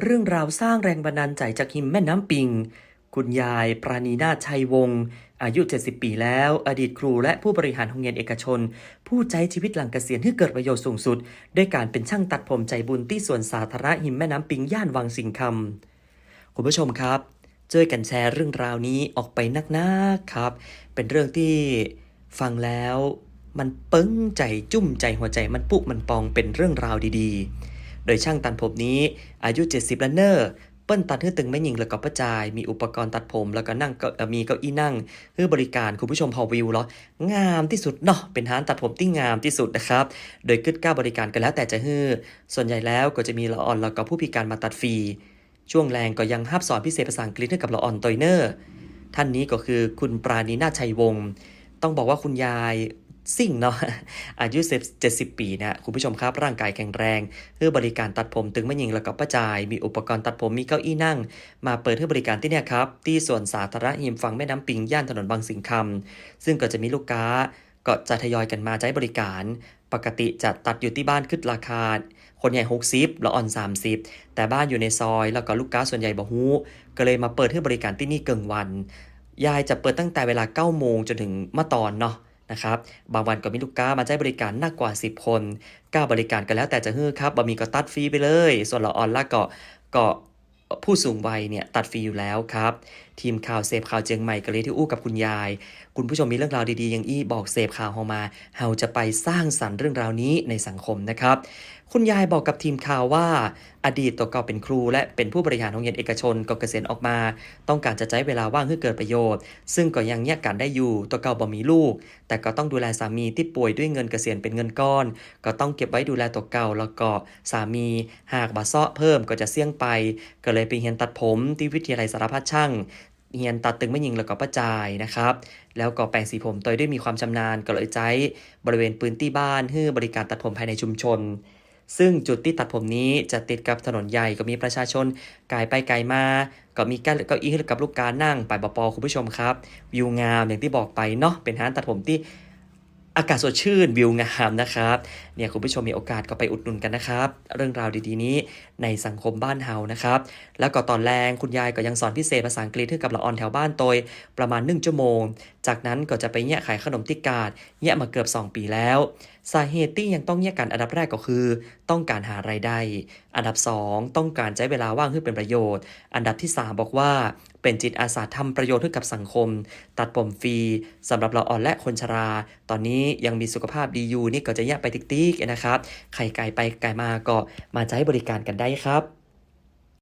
เรื่องราวสร้างแรงบันดาลใจจากหิมแม่น้ำปิง คุณยาย ปราณีนาชัยวงศ์อายุ 70 ปีแล้ว อดีตครูและผู้บริหารโรงเรียนเอกชน ผู้ใจชีวิตหลังเกษียณให้เกิดประโยชน์สูงสุด ด้วยการเป็นช่างตัดผมใจบุญที่สวนสาธารณะหิมแม่น้ำปิงย่านวังสิงคำคุณผู้ชมครับช่วยกันแชร์เรื่องราวนี้ออกไปนักๆครับ เป็นเรื่องที่ฟังแล้ว มันปึ้งใจจุ่มใจหัวใจมันปุมันปองเป็นเรื่องราวดีๆ โดยช่างตัดผมนี้อายุ 70แล้วเนอร์เปิ้นตัดให้ตึงไม่หยิงแล้วก็ประจาย มีอุปกรณ์ตัดผมแล้วก็นั่งมีเก้าอี้นั่งเพื่อบริการคุณผู้ชมพอวิวเหรองามที่สุดเนาะเป็นร้านตัดผมที่งามที่สุดนะครับ โดยกึดก้าบริการกันแล้วแต่จะฮือส่วนใหญ่แล้วก็จะมีละอ่อนแล้วก็ผู้พิการมาตัดฟรีช่วงแรงก็ยังฮับสอนพิเศษภาษาอังกฤษให้กับละอ่อนตอยเนอร์ท่านนี้ก็คือคุณปราณีนาชัยวงศ์ต้องบอกว่าคุณยาย ซิ่งเนาะอายุ70 ปีนะคุณผู้ชมครับร่างกายแข็งแรงเพื่อบริการตัดผมตึงไม่ยิงแล้วก็ประจาย มีอุปกรณ์ตัดผมมีเก้าอี้นั่ง มาเปิดให้บริการที่เนี่ยครับ ที่ส่วนสาธารณะหิมฝั่งแม่น้ำปิงย่านถนนบางสิงคำซึ่งก็จะมีลูกค้าก็จะทยอยกันมาใช้บริการ ปกติจะตัดอยู่ที่บ้านขึ้นราคา คนใหญ่ 60ละอ่อน 30 แต่บ้านอยู่ในซอย แล้วก็ลูกค้าส่วนใหญ่บ่ฮู้ก็เลยมาเปิดให้บริการที่นี่เกิงวัน ยายจะเปิดตั้งแต่เวลา9โมงจนถึงเมื่อตอนเนาะ นะครับ บางวันก็มีลูกค้ามาใช้บริการมากกว่า 10 คนก้าบริการกันแล้วแต่จะฮื้อครับบะมีก็ตัดฟรีไปเลย ส่วนละออนละก็ก็ผู้สูงวัยเนี่ยตัดฟรีอยู่แล้วครับ ทีมข่าวเสพข่าวเจียงใหม่ก็เลยที่อู้กับคุณยาย คุณผู้ชมมีเรื่องราวดีๆอย่างอี้บอกเสพข่าวเฮามาเฮาจะไปสร้างสรรค์เรื่องราวนี้ในสังคมนะครับ คุณยายบอกกับทีมข่าวว่า อดีตตัวเก่าเป็นครู และเป็นผู้บริหารโรงเรียนเอกชนก็เกษียณออกมา ต้องการจะใช้เวลาว่างให้เกิดประโยชน์ ซึ่งก็ยังแยกกันได้อยู่ตัวเก่าบ่มีลูก แต่ก็ต้องดูแลสามีที่ป่วยด้วยเงินเกษียณเป็นเงินก้อน ก็ต้องเก็บไว้ดูแลตัวเก่าแล้วก็สามี หากบาซาะเพิ่มก็จะเสี่ยงไป ก็เลยไปเรียนตัดผมที่วิทยาลัยสารพัดช่าง เฮียนตัดตึงไม่ยิงแล้วก็ประจายนะครับ แล้วก็แปรงสีผมโดยด้วยมีความชำนาญก็เลยใจบริเวณปืนที่บ้านเพื่อบริการตัดผมภายในชุมชน ซึ่งจุดที่ตัดผมนี้จะติดกับถนนใหญ่ก็มีประชาชนกายไปไกลมา ก็มีการเก้าอี้ให้กับลูกการนั่งไปบปอคุณผู้ชมครับวิวงามอย่างที่บอกไปเนาะเป็นร้านตัดผมที่ อากาศสดชื่นวิวงามนะครับเนี่ยคุณผู้ชมมีโอกาสก็ไปอุดหนุนกันนะครับ เรื่องราวดีๆนี้ในสังคมบ้านเฮานะครับ แล้วก็ตอนแรงคุณยายก็ยังสอนพิเศษภาษาอังกฤษให้กับละออนแถวบ้านโตยประมาณ 1 ชั่วโมง จากนั้นก็จะไปแยะขายขนมติกาดแยะมาเกือบ 2 ปีแล้ว สาเหตุที่ยังต้องแยกกันอันดับแรกก็คือ ต้องการหารายได้ อันดับ 2 ต้องการใช้เวลาว่างให้เป็นประโยชน์ อันดับที่ 3 บอกว่า เป็นจิตอาสาทำประโยชน์ให้กับสังคม ตัดผมฟรีสำหรับเราอ่อนและคนชรา ตอนนี้ยังมีสุขภาพดีอยู่นี่ก็จะแยกไปติ๊กๆนะครับ ใครไกลไปไกลมาก็มาใช้บริการกันได้ครับ